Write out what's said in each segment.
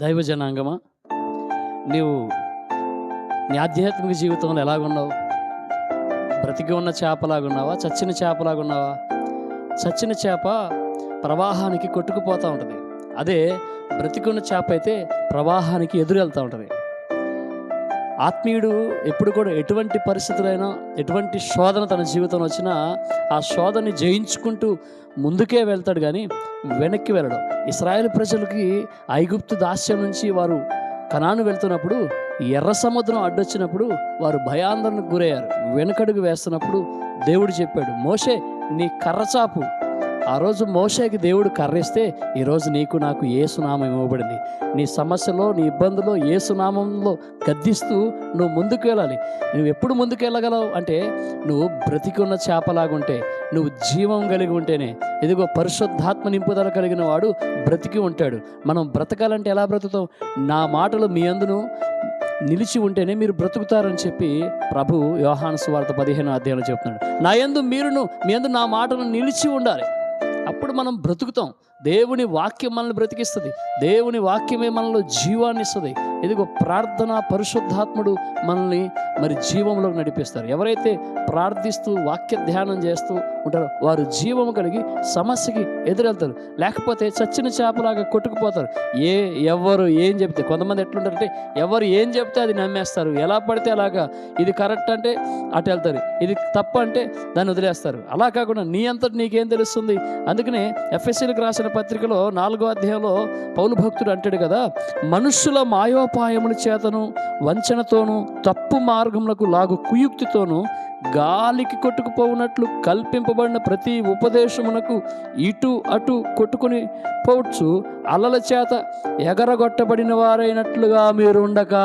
దైవ జనాంగమా నీవు నీ ఆధ్యాత్మిక జీవితంలో ఎలాగున్నావు? బ్రతికి ఉన్న చేపలాగున్నావా? చచ్చిన చేపలాగున్నావా? చచ్చిన చేప ప్రవాహానికి కొట్టుకుపోతూ ఉంటుంది. అదే బ్రతికి ఉన్న చేప అయితే ప్రవాహానికి ఎదురు వెళ్తూ ఉంటుంది. ఆత్మీయుడు ఎప్పుడు కూడా ఎటువంటి పరిస్థితులైనా ఎటువంటి శోధన తన జీవితంలో వచ్చినా ఆ శోధనని జయించుకుంటూ ముందుకే వెళ్తాడు కానీ వెనక్కి వెళ్ళడం. ఇస్రాయేల్ ప్రజలకి ఐగుప్తు దాస్యం నుంచి వారు కణాను వెళ్తున్నప్పుడు ఎర్ర సముద్రం అడ్డొచ్చినప్పుడు వారు భయాందోళనకు గురయ్యారు. వెనకడుగు వేస్తున్నప్పుడు దేవుడు చెప్పాడు మోషే నీ కర్రచాపు ఆ రోజు మోషేకి దేవుడు కర్రిస్తే ఈరోజు నీకు నాకు ఏసునామం ఇవ్వబడింది. నీ సమస్యలో నీ ఇబ్బందులో ఏసునామంలో గద్దిస్తూ నువ్వు ముందుకు వెళ్ళాలి. నువ్వు ఎప్పుడు ముందుకు వెళ్ళగలవు అంటే నువ్వు బ్రతికున్న చేపలాగుంటే నువ్వు జీవం కలిగి ఉంటేనే. ఇదిగో పరిశుద్ధాత్మ నింపుదల కలిగిన వాడు బ్రతికి ఉంటాడు. మనం బ్రతకాలంటే ఎలా బ్రతుకుతాం? నా మాటలు మీ అందును నిలిచి ఉంటేనే మీరు బ్రతుకుతారని చెప్పి ప్రభు యోహాను సువార్త పదిహేను అధ్యాయంలో చెప్తున్నాడు. నా యందు మీరును మీ యందు నా మాటను నిలిచి ఉండాలి. అప్పుడు మనం బ్రతుకుతాం. దేవుని వాక్యం మనల్ని బ్రతికిస్తుంది. దేవుని వాక్యమే మనలో జీవాన్ని ఇస్తుంది. ఇదిగో ప్రార్థన పరిశుద్ధాత్ముడు మనల్ని మరి జీవంలోకి నడిపిస్తారు. ఎవరైతే ప్రార్థిస్తూ వాక్య ధ్యానం చేస్తూ ఉంటారో వారు జీవము కలిగి సమస్యకి ఎదురెళ్తారు. లేకపోతే చచ్చిన చేపలాగా కొట్టుకుపోతారు. ఏ ఎవరు ఏం చెప్తే కొంతమంది ఎట్లుంటారంటే ఎవరు ఏం చెప్తే అది నమ్మేస్తారు. ఎలా పడితే అలాగా ఇది కరెక్ట్ అంటే అటు వెళ్తారు. ఇది తప్పు అంటే దాన్ని వదిలేస్తారు. అలా కాకుండా నీ అంతటి నీకేం తెలుస్తుంది? అందుకనే ఎఫ్ఎస్సీలకు రాసిన పత్రికలో నాలుగో అధ్యాయంలో పౌలు భక్తుడు అంటాడు కదా మనుషుల మాయోపాయముల చేతను వంచనతోనూ తప్పు మార్గములకు లాగు కుయుక్తితోనూ గాలికి కొట్టుకుపోవునట్లు కల్పింపబడిన ప్రతి ఉపదేశమునకు ఇటు అటు కొట్టుకుని పోవచ్చు. అలల చేత ఎగరగొట్టబడిన వారైనట్లుగా మీరు ఉండగా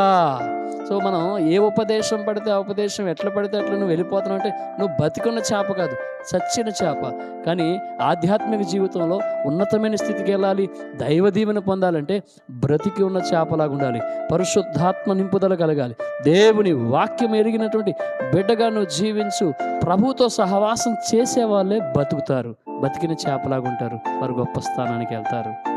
సో మనం ఏ ఉపదేశం పడితే ఆ ఉపదేశం ఎట్లా పడితే అట్లా నువ్వు వెళ్ళిపోతున్నావు అంటే నువ్వు బతికున్న చేప కాదు చచ్చిన చేప. కానీ ఆధ్యాత్మిక జీవితంలో ఉన్నతమైన స్థితికి వెళ్ళాలి దైవ దీవెన పొందాలంటే బ్రతికి ఉన్న చేపలాగా ఉండాలి పరిశుద్ధాత్మ నింపుదల కలగాలి. దేవుని వాక్యం ఎరిగినటువంటి బిడ్డగా నువ్వు జీవించు ప్రభుతో సహవాసం చేసే వాళ్ళే బతుకుతారు బతికిన చేపలాగా ఉంటారు వారు గొప్ప స్థానానికి వెళ్తారు.